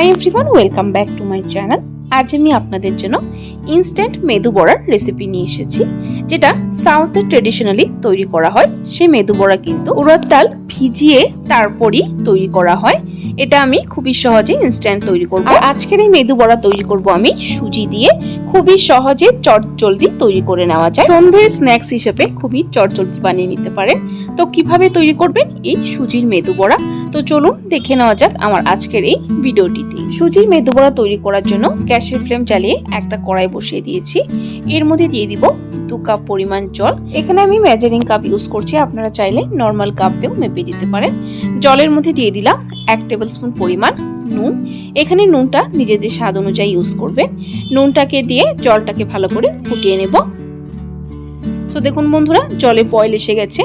Hi everyone welcome back to my channel আজ আমি আপনাদের জন্য ইনস্ট্যান্ট মেদু বড়ার রেসিপি নিয়ে এসেছি, যেটা সাউথে ট্রেডিশনালি তৈরি করা হয়। সেই মেদু বড়া কিন্তু উড়ার ডাল ভিজিয়ে তারপরই তৈরি করা হয়। এটা আমি খুবই সহজে ইনস্ট্যান্ট তৈরি করব। আর আজকের এই মেদু বড়া তৈরি করব আমি সুজি দিয়ে। খুবই সহজে চটজলদি তৈরি করে নেওয়া যায়। সন্ধ্যে স্ন্যাক্স হিসেবে খুবই চটজলদি বানিয়ে নিতে পারেন। তো কীভাবে তৈরি করবেন এই সুজির মেদু বড়া? তো চলুন দেখে নেওয়া যাক আমার আজকের এই ভিডিওটিতে। সুজির মেদু বড়া তৈরি করার জন্য গ্যাসের ফ্লেম চালিয়ে একটা কড়াই বসিয়ে দিয়েছি। এর মধ্যে দিয়ে দিব দু কাপ পরিমাণ জল। এখানে আমি মেজারিং কাপ ইউজ করছি, আপনারা চাইলে নর্মাল কাপ দিয়েও মেপে দিতে পারেন। জলের মধ্যে দিয়ে দিলাম এক টেবিল স্পুন পরিমাণ নুন। এখানে নুনটা নিজেদের স্বাদ অনুযায়ী ইউজ করবেন। নুনটাকে দিয়ে জলটাকে ভালো করে ফুটিয়ে নেব। সো দেখুন বন্ধুরা, জলে বয়েল এসে গেছে।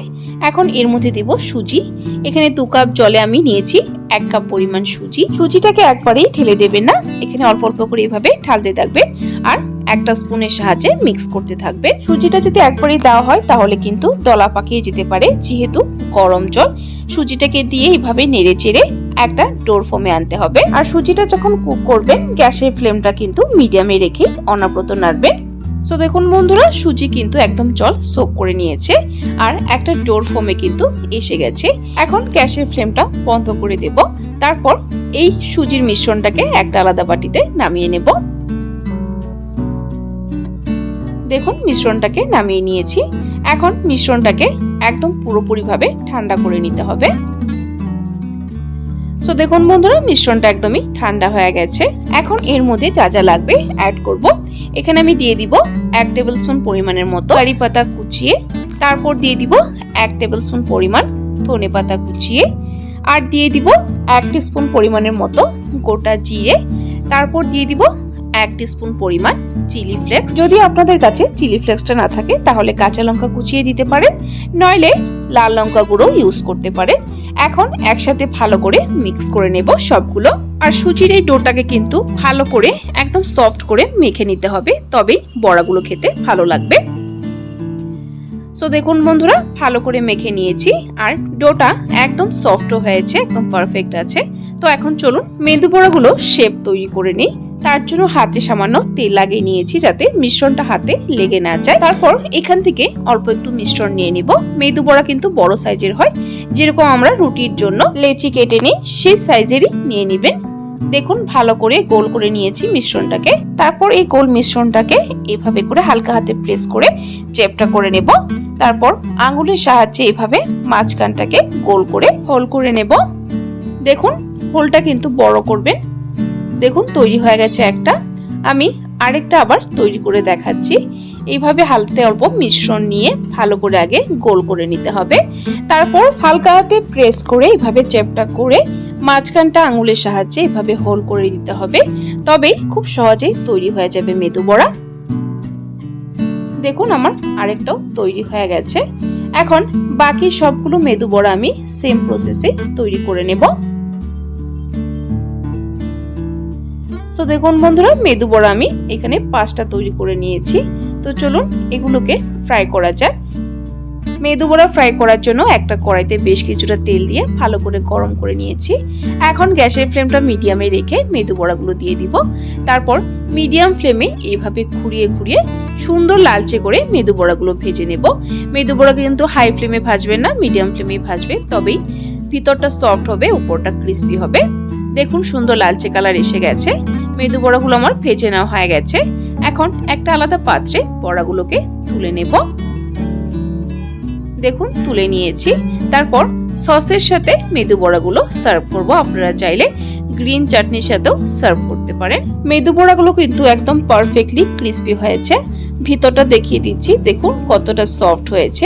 এখন এর মধ্যে দেব সুজি। এখানে দু কাপ জলে আমি নিয়েছি এক কাপ পরিমাণ সুজি। সুজিটাকে একবারেই ঢেলে দেবেন না। এখানে অল্প অল্প করে এভাবে ঢালতে থাকবে আর একটা স্পুনের সাহায্যে মিক্স করতে থাকবে। সুজিটা যদি একবারেই দেওয়া হয়, তাহলে কিন্তু দলা পাকিয়ে যেতে পারে, যেহেতু গরম জল। সুজিটাকে দিয়ে এইভাবে নেড়ে চেড়ে একটা ডোর ফোমে আনতে হবে। আর সুজিটা যখন কুক করবেন, গ্যাসের ফ্লেমটা কিন্তু মিডিয়ামে রেখে অনাব্রত নাড়বেন। সো দেখুন বন্ধুরা, সুজি কিন্তু একদম জল সোক করে নিয়েছে, আর একটা ডোর ফোমে কিন্তু এসে গেছে। এখন গ্যাসের ফ্লেমটা বন্ধ করে দেব, তারপর এই সুজির মিশ্রণটাকে একটা আলাদা বাটিতে নামিয়ে নেব। দেখুন, মিশ্রণটাকে নামিয়ে নিয়েছি। এখন মিশ্রণটাকে একদম পুরোপুরিভাবে ঠান্ডা করে নিতে হবে। সো দেখুন বন্ধুরা, মিশ্রণটা একদমই ঠান্ডা হয়ে গেছে। এখন এর মধ্যে যা যা লাগবে অ্যাড করব। এখানে আমি দিয়ে দিব এক টেবিল স্পুন পরিমাণের মতো কারি পাতা কুচিয়ে, তারপর দিয়ে দিব এক টেবিল স্পুন পরিমাণ ধনে পাতা কুচিয়ে, আর দিয়ে দিব এক স্পুন পরিমাণের মতো গোটা জিরে, তারপর দিয়ে দিব এক স্পুন পরিমাণ চিলি ফ্লেক্স যদি আপনাদের কাছে চিলি ফ্লেক্সটা না থাকে, তাহলে কাঁচা লঙ্কা কুচিয়ে দিতে পারেন, নইলে লাল লঙ্কা গুঁড়ো ইউজ করতে পারেন। এখন একসাথে ভালো করে মিক্স করে নেব সবগুলো। আর সুজির এই ডোটাকে কিন্তু ভালো করে একদম সফট করে মেখে নিতে হবে, তবেই বড়াগুলো খেতে ভালো লাগবে। সো দেখুন বন্ধুরা, ভালো করে মেখে নিয়েছি, আর ডোটা একদম সফট হয়েছে, একদম পারফেক্ট আছে। তো এখন চলুন, মেদু বড়াগুলো শেপ তৈরি করে নিই। তার জন্য হাতে সামান্য তেল লাগিয়ে নিয়েছি যাতে মিশ্রণটা হাতে লেগে না যায়। তারপর এখান থেকে অল্প একটু মিশ্রণ নিয়ে নিব। মেদু বড়া কিন্তু বড় সাইজের হয়। যেরকম আমরা রুটির জন্য লেচি কেটে নিই, সেই সাইজেরই নিয়ে নেবেন। দেখুন, ভালো করে গোল করে নিয়েছি মিশ্রণটাকে। তারপর এই গোল মিশ্রণটাকে এভাবে করে হালকা হাতে প্রেস করে চেপটা করে নেব। তারপর আঙুলের সাহায্যে এভাবে মাঝখানটাকে গোল করে হোল করে নেব। দেখুন, হোলটা কিন্তু বড় করবেন। দেখুন, তৈরি হয়ে গেছে একটা। আমি আরেকটা আবার তৈরি করে দেখাচ্ছি। এইভাবে হালতে অল্প মিশ্রণ নিয়ে ভালো করে আগে গোল করে নিতে হবে। তারপর হালকা হাতে প্রেস করে এইভাবে চেপটা করে মাঝখানটা আঙুলের সাহায্যে এভাবে হোল করে দিতে হবে। তবেই খুব সহজেই তৈরি হয়ে যাবে মেদু বড়া। দেখুন, আমার আরেকটাও তৈরি হয়ে গেছে। এখন বাকি সবগুলো মেদু বড়া আমি সেম প্রসেসে তৈরি করে নেব। সো দেখুন বন্ধুরা, মেদু বড়া আমি এখানে পাঁচটা তৈরি করে নিয়েছি। তো চলুন এগুলোকে ফ্রাই করা যাক। মেদু বড়া ফ্রাই করার জন্য একটা কড়াইতে বেশ কিছুটা তেল দিয়ে ভালো করে গরম করে নিয়েছি। এখন গ্যাসের ফ্লেমটা মিডিয়ামে রেখে মেদু বড়াগুলো দিয়ে দিব। তারপর মিডিয়াম ফ্লেমে এইভাবে ঘুরিয়ে ঘুরিয়ে সুন্দর লালচে করে মেদু বড়াগুলো ভেজে নেব। মেদু বড়া কিন্তু হাই ফ্লেমে ভাজবেন না মিডিয়াম ফ্লেমে ভাজবে, তবেই ভিতরটা সফট হবে, উপরটা ক্রিস্পি হবে। দেখুন সুন্দর লালচে কালার এসে গেছে। মেদু বড়াগুলো আমার ভেজে নেওয়া হয়ে গেছে। এখন একটা আলাদা পাত্রে বড়াগুলোকে তুলে নেব। দেখুন, তুলে নিয়েছি। তারপর সসের সাথে মেদু বড়াগুলো সার্ভ করব। আপনারা চাইলে গ্রিন চাটনির সাথেও সার্ভ করতে পারেন। মেদু বড়াগুলো কিন্তু একদম পারফেক্টলি ক্রিস্পি হয়েছে। ভিতরটা দেখিয়ে দিচ্ছি। দেখুন, কতটা সফট হয়েছে।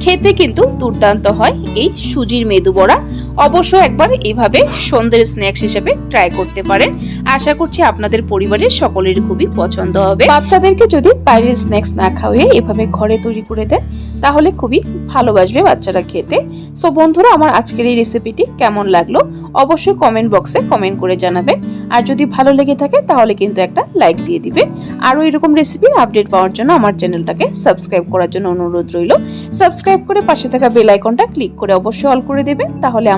খেতে কিন্তু দুর্দান্ত হয় এই সুজির মেদু বড়া। অবশ্য একবার এইভাবে সন্ধ্যের স্ন্যাক্স হিসেবে ট্রাই করতে পারেন। আশা করছি আপনাদের পরিবারের সকলের খুবই পছন্দ হবে। বাচ্চাদেরকে যদি বাইরের স্ন্যাক্স না খাওয়িয়ে এভাবে ঘরে তৈরি করে দেন, তাহলে খুবই ভালোবাসবে বাচ্চারা খেতে। সো বন্ধুরা, আমার আজকের এই রেসিপিটি কেমন লাগল? অবশ্যই কমেন্ট বক্সে কমেন্ট করে জানাবেন। আর যদি ভালো লেগে থাকে, তাহলে কিন্তু একটা লাইক দিয়ে দিবে আরও এরকম রেসিপির আপডেট পাওয়ার জন্য আমার চ্যানেলটাকে সাবস্ক্রাইব করার জন্য অনুরোধ রইল। সাবস্ক্রাইব করে পাশে থাকা বেল আইকনটা ক্লিক করে অবশ্যই অল করে দেবেন। তাহলে